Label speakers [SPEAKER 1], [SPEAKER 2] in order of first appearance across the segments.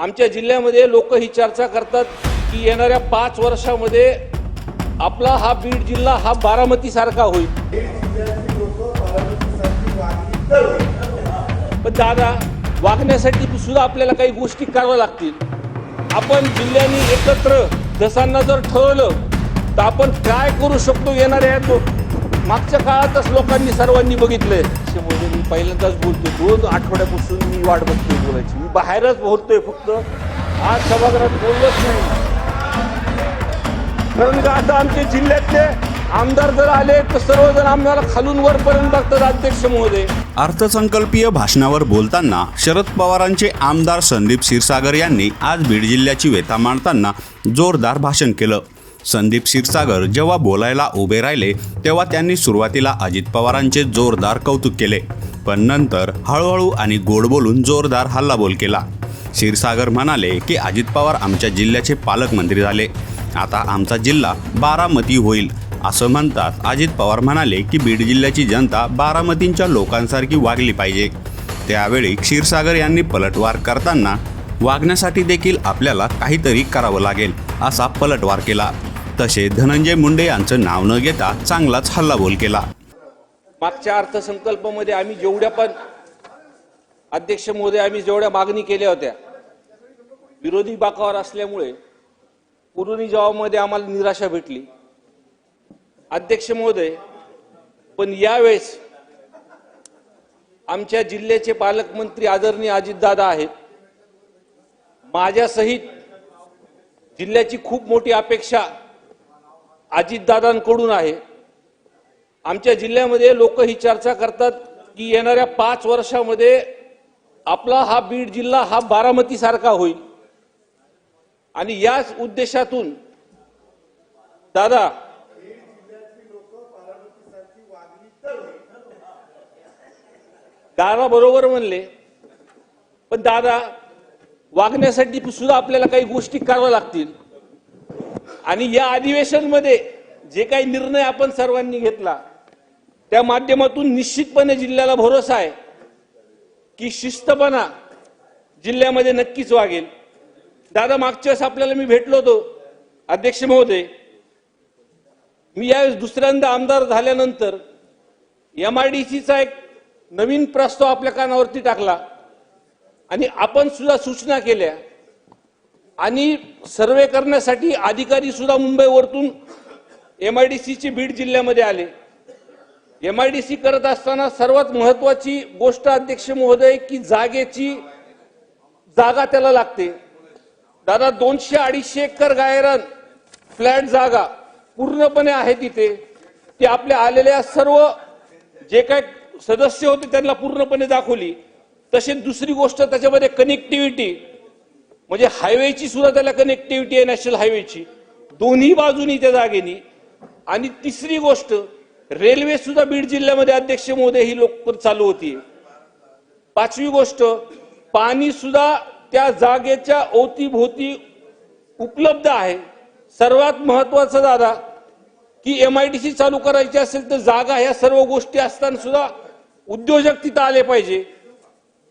[SPEAKER 1] आमच्या जिल्ह्यामध्ये लोक ही चर्चा करतात की येणाऱ्या पाच वर्षामध्ये आपला हा बीड जिल्हा हा बारामती सारखा होईल. पण दादा वागण्यासाठी सुद्धा आपल्याला काही गोष्टी कराव्या लागतील. आपण जिल्ह्यांनी एकत्र दसांना जर ठरवलं तर आपण काय करू शकतो येणाऱ्या तो मागच्या काळातच लोकांनी सर्वांनी बघितलंय त्याच्यामुळे मी पहिल्यांदाच बोलतो दोन आठवड्यापासून मी वाट बघतोय बोलायची. मी बाहेरच बोलतोय फक्त. आज सभागृहात बोललोच नाही. कारण का आता आमचे जिल्ह्यातले आमदार जर आले तर सर्वजण आमदार खालून वरपर्यंत बघतात अध्यक्ष महोदय.
[SPEAKER 2] अर्थसंकल्पीय भाषणावर बोलताना शरद पवारांचे आमदार संदीप क्षीरसागर यांनी आज बीड जिल्ह्याची व्यथा मांडताना जोरदार भाषण केलं. संदीप क्षीरसागर जेव्हा बोलायला उभे राहिले तेव्हा त्यांनी सुरुवातीला अजित पवारांचे जोरदार कौतुक केले. पण नंतर हळूहळू आणि गोड बोलून जोरदार हल्लाबोल केला. क्षीरसागर म्हणाले की अजित पवार आमच्या जिल्ह्याचे पालकमंत्री झाले. आता आमचा जिल्हा बारामती होईल. असं म्हणतात अजित पवार म्हणाले की बीड जिल्ह्याची जनता बारामतींच्या लोकांसारखी वागली पाहिजे. त्यावेळी क्षीरसागर यांनी पलटवार करताना वागण्यासाठी देखील आपल्याला काहीतरी करावं लागेल असा पलटवार केला. तसे धनंजय मुंडे यांचं नाव न घेता चांगलाच हल्लाबोल केला.
[SPEAKER 1] मागच्या अर्थसंकल्पामध्ये आम्ही जेवढ्या पण अध्यक्ष महोदय आम्ही जेवढ्या मागणी केल्या होत्या विरोधी बाकावर असल्यामुळे पुरवणी जबाबमध्ये आम्हाला निराशा भेटली. अध्यक्ष महोदय पण यावेळेस आमच्या जिल्ह्याचे पालकमंत्री आदरणीय अजितदादा आहेत. माझ्यासहित जिल्ह्याची खूप मोठी अपेक्षा अजितदादांकडून आहे. आमच्या जिल्ह्यामध्ये लोक ही चर्चा करतात की येणाऱ्या पाच वर्षामध्ये आपला हा बीड जिल्हा हा बारामतीसारखा होईल. आणि याच उद्देशातून दादा दादा बरोबर म्हणले पण दादा वागण्यासाठी सुद्धा आपल्याला काही गोष्टी कराव्या लागतील. आणि या अधिवेशनमध्ये जे काही निर्णय आपण सर्वांनी घेतला त्या माध्यमातून निश्चितपणे जिल्ह्याला भरोसा आहे की शिस्तपणा जिल्ह्यामध्ये नक्कीच वागेल. दादा मागच्या वेळेस आपल्याला मी भेटलो होतो अध्यक्ष महोदय. मी यावेळेस दुसऱ्यांदा आमदार झाल्यानंतर एम आय डी सीचा एक नवीन प्रस्ताव आपल्या कानावरती टाकला आणि आपण सुद्धा सूचना केल्या. आणि सर्वे करण्यासाठी अधिकारी सुद्धा मुंबईवरतून एम आय डी सीचे बीड जिल्ह्यामध्ये आले. एम आय डी सी करत असताना सर्वात महत्वाची गोष्ट अध्यक्ष महोदय की जागेची जागा त्याला लागते. दादा दोनशे अडीचशे एकर गायरान फ्लॅट जागा पूर्णपणे आहे तिथे. ते आपल्या आलेल्या सर्व जे काय सदस्य होते त्यांना पूर्णपणे दाखवली. तसेच दुसरी गोष्ट त्याच्यामध्ये कनेक्टिव्हिटी म्हणजे हायवेची सुद्धा त्याला कनेक्टिव्हिटी आहे नॅशनल हायवेची दोन्ही बाजूनी त्या जागेनी. आणि तिसरी गोष्ट रेल्वे सुद्धा बीड जिल्ह्यामध्ये अध्यक्ष मोदी ही लोक चालू होती. पाचवी गोष्ट पाणी सुद्धा त्या जागेच्या अवतीभोवती उपलब्ध आहे. सर्वात महत्वाचं दादा की एम आय डी सी चालू करायची असेल तर जागा ह्या सर्व गोष्टी असताना सुद्धा उद्योजक तिथं आले पाहिजे.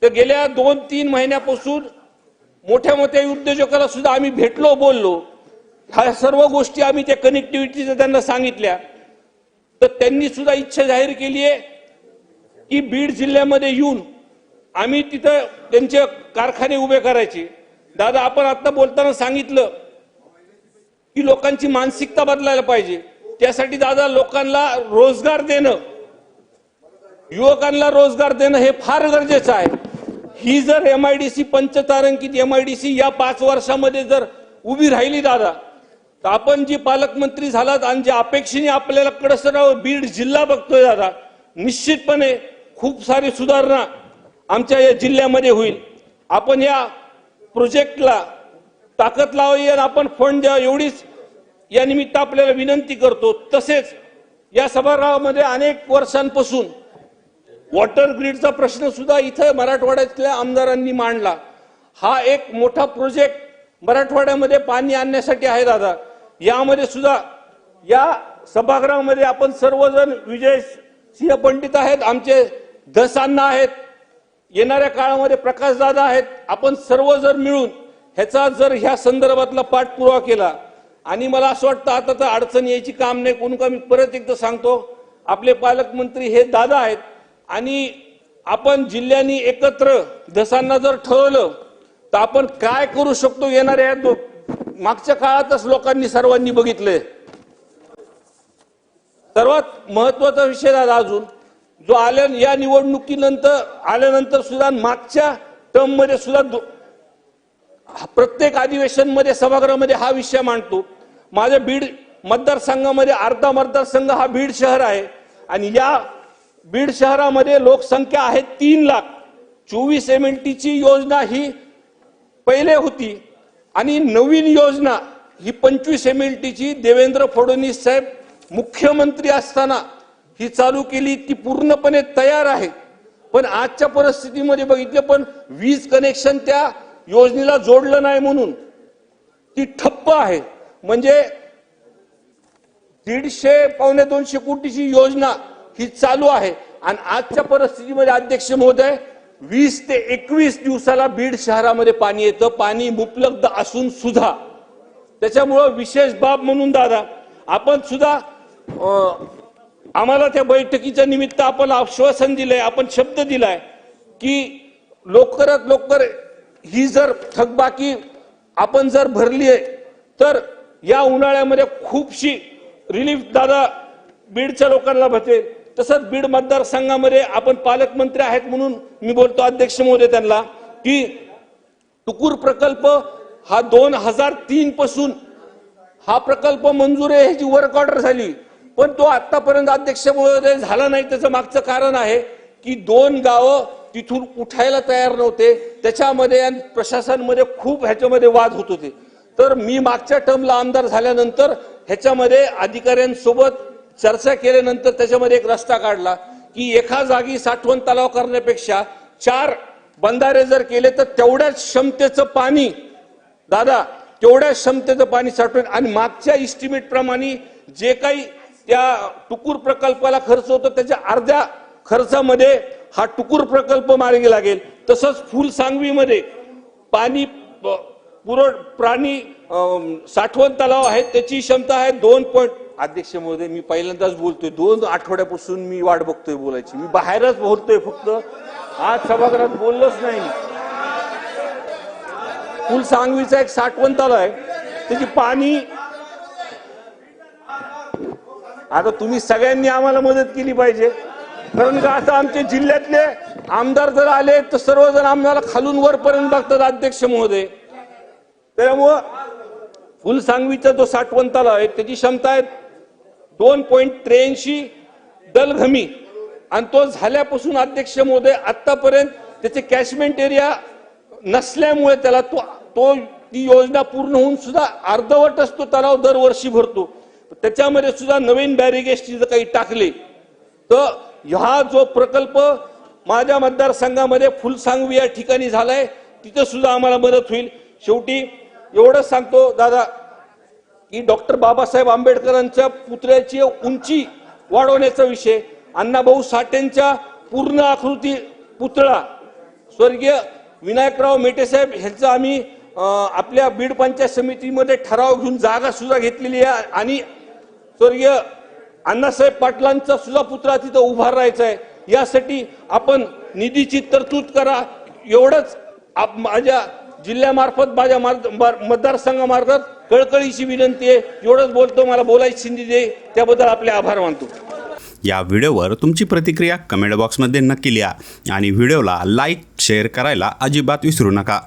[SPEAKER 1] तर गेल्या दोन तीन महिन्यापासून मोठ्या मोठ्या उद्योजकाला सुद्धा आम्ही भेटलो बोललो. ह्या सर्व गोष्टी आम्ही त्या कनेक्टिव्हिटीच्या त्यांना सांगितल्या. तर त्यांनी सुद्धा इच्छा जाहीर केली आहे की बीड जिल्ह्यामध्ये येऊन आम्ही तिथं त्यांचे कारखाने उभे करायचे. दादा आपण आता बोलताना सांगितलं की लोकांची मानसिकता बदलायला पाहिजे. त्यासाठी दादा लोकांना रोजगार देणं युवकांना रोजगार देणं हे फार गरजेचं आहे. ही जर एम आय डी सी पंचतारांकित एम आय डी सी या पाच वर्षामध्ये जर उभी राहिली दादा तर आपण जी पालकमंत्री झालात आणि जे अपेक्षेने आपल्याला कडसराव बीड जिल्हा बघतोय दादा निश्चितपणे खूप सारी सुधारणा आमच्या या जिल्ह्यामध्ये होईल. आपण या प्रोजेक्टला ताकद लावावी आणि आपण फंड द्यावा एवढीच या निमित्त आपल्याला विनंती करतो. तसेच या सभागृहामध्ये अनेक वर्षांपासून वॉटर ग्रीडचा प्रश्न सुद्धा इथं मराठवाड्यातल्या आमदारांनी मांडला. हा एक मोठा प्रोजेक्ट मराठवाड्यामध्ये पाणी आणण्यासाठी आहे दादा. यामध्ये सुद्धा या सभागृहामध्ये आपण सर्वजण विजय सिंह पंडित आहेत आमचे दसांना आहेत येणाऱ्या काळामध्ये प्रकाशदादा आहेत. आपण सर्वजण मिळून ह्याचा जर ह्या संदर्भातला पाठपुरावा केला आणि मला असं वाटतं आता तर अडचण यायची काम नाही. कोण का मी परत एकदा सांगतो आपले पालकमंत्री हे दादा आहेत. आणि आपण जिल्ह्यांनी एकत्र दसांना जर ठरवलं तर आपण काय करू शकतो येणाऱ्या मागच्या काळातच लोकांनी सर्वांनी बघितलंय. सर्वात महत्त्वाचा विषय झाला अजून जो आल्या या निवडणुकीनंतर आल्यानंतर सुद्धा मागच्या टर्ममध्ये सुद्धा प्रत्येक अधिवेशन प्रत्येक सभागृहामध्ये हा विषय मांडतो. माझ्या बीड मतदारसंघामध्ये अर्धा मतदारसंघ हा बीड शहर आहे. आणि या बीड शहरामध्ये लोकसंख्या आहे तीन लाख. चोवीस एम एल टीची योजना ही पहिले होती आणि नवीन योजना ही पंचवीस एम एल टीची देवेंद्र फडणवीस साहेब मुख्यमंत्री असताना ही चालू केली. ती पूर्णपणे तयार आहे. पण आजच्या परिस्थितीमध्ये बघितलं पण वीज कनेक्शन त्या योजनेला जोडलं नाही म्हणून ती ठप्प आहे. म्हणजे दीडशे पावणे दोनशे कोटीची योजना ही चालू आहे. आणि आजच्या परिस्थितीमध्ये अध्यक्ष महोदय वीस ते एकवीस दिवसाला बीड शहरामध्ये पाणी येतं. पाणी उपलब्ध असून सुद्धा. त्याच्यामुळं विशेष बाब म्हणून दादा आपण सुद्धा आम्हाला त्या बैठकीच्या निमित्त आपण आश्वासन दिलंय आपण शब्द दिलाय की लवकरात लवकर ही जर थकबाकी आपण जर भरली आहे तर या उन्हाळ्यामध्ये खूपशी रिलीफ दादा बीडच्या लोकांना भेटेल. तसंच बीड मतदारसंघामध्ये आपण पालकमंत्री आहेत म्हणून मी बोलतो अध्यक्ष महोदय त्यांना की टुकूर प्रकल्प हा दोन हजार तीन पासून हा प्रकल्प मंजूर आहे ह्याची वर्क ऑर्डर झाली. पण तो आतापर्यंत अध्यक्ष महोदय झाला नाही त्याचं मागचं कारण आहे की दोन गावं तिथून उठायला तयार नव्हते. त्याच्यामध्ये आणि प्रशासनमध्ये खूप ह्याच्यामध्ये वाद होत होते. तर मी मागच्या टर्मला आमदार झाल्यानंतर ह्याच्यामध्ये अधिकाऱ्यांसोबत चर्चा केल्यानंतर त्याच्यामध्ये एक रस्ता काढला की एका जागी साठवण तलाव करण्यापेक्षा चार बंधारे जर केले तर तेवढ्याच क्षमतेचं पाणी दादा तेवढ्या क्षमतेचं पाणी साठवून आणि मागच्या इस्टिमेट प्रमाणे जे काही त्या टुकूर प्रकल्पाला खर्च होतो त्याच्या अर्ध्या खर्चामध्ये हा टुकूर प्रकल्प मार्गी लागेल. तसंच फुल सांगवीमध्ये पाणी पुर पुरव प्राणी साठवण तलाव आहे त्याची क्षमता आहे दोन पॉईंट अध्यक्ष महोदय मी पहिल्यांदाच बोलतोय. दोन आठवड्यापासून मी वाट बघतोय बोलायची. मी बाहेरच बोलतोय फक्त. आज सभागृहात बोललोच नाही फुल सांगवीचा एक साठवण तलाव आहे. त्याची पाणी आता तुम्ही सगळ्यांनी आम्हाला मदत केली पाहिजे. कारण का आता आमच्या जिल्ह्यातले आमदार जर आले तर सर्वजण आम्हाला खालून वरपर्यंत बघतात अध्यक्ष महोदय. त्यामुळं फुलसांगवीचा जो साठवण तलाव आहे त्याची क्षमता आहे दोन पॉईंट त्र्याऐंशी दलघमी. आणि तो झाल्यापासून अध्यक्ष महोदय आतापर्यंत त्याचे कॅशमेंट एरिया नसल्यामुळे त्याला तो तो ती योजना पूर्ण होऊन सुद्धा अर्धवटच तो तलाव दरवर्षी भरतो. त्याच्यामध्ये सुद्धा नवीन बॅरिगेजची जर काही टाकले तर हा जो प्रकल्प माझ्या मतदारसंघामध्ये फुलसांगवी या ठिकाणी झालाय तिथं सुद्धा आम्हाला मदत होईल. शेवटी एवढंच सांगतो दादा की डॉक्टर बाबासाहेब आंबेडकरांच्या पुतळ्याची उंची वाढवण्याचा विषय अण्णाभाऊ साठेंच्या पूर्ण आकृती पुतळा स्वर्गीय विनायकराव मेटेसाहेब ह्यांचा आम्ही आपल्या बीड पंचायत समितीमध्ये ठराव घेऊन जागा सुद्धा घेतलेली आहे आणि स्वर्गीय अण्णासाहेब पाटलांचा सुद्धा पुतळा तिथं उभा राहायचा आहे. यासाठी आपण निधीची तरतूद करा. एवढंच आप- माझ्या जिल्ह्यामार्फत माझ्या मार्ग- मार- मतदारसंघामार्फत कळकळीची विनंती आहे. एवढंच बोलतो मला बोलायची संधी दे. त्याबद्दल आपले आभार मानतो.
[SPEAKER 2] या व्हिडिओवर तुमची प्रतिक्रिया कमेंट बॉक्समध्ये नक्की लिहा आणि व्हिडिओला लाईक शेअर करायला अजिबात विसरू नका.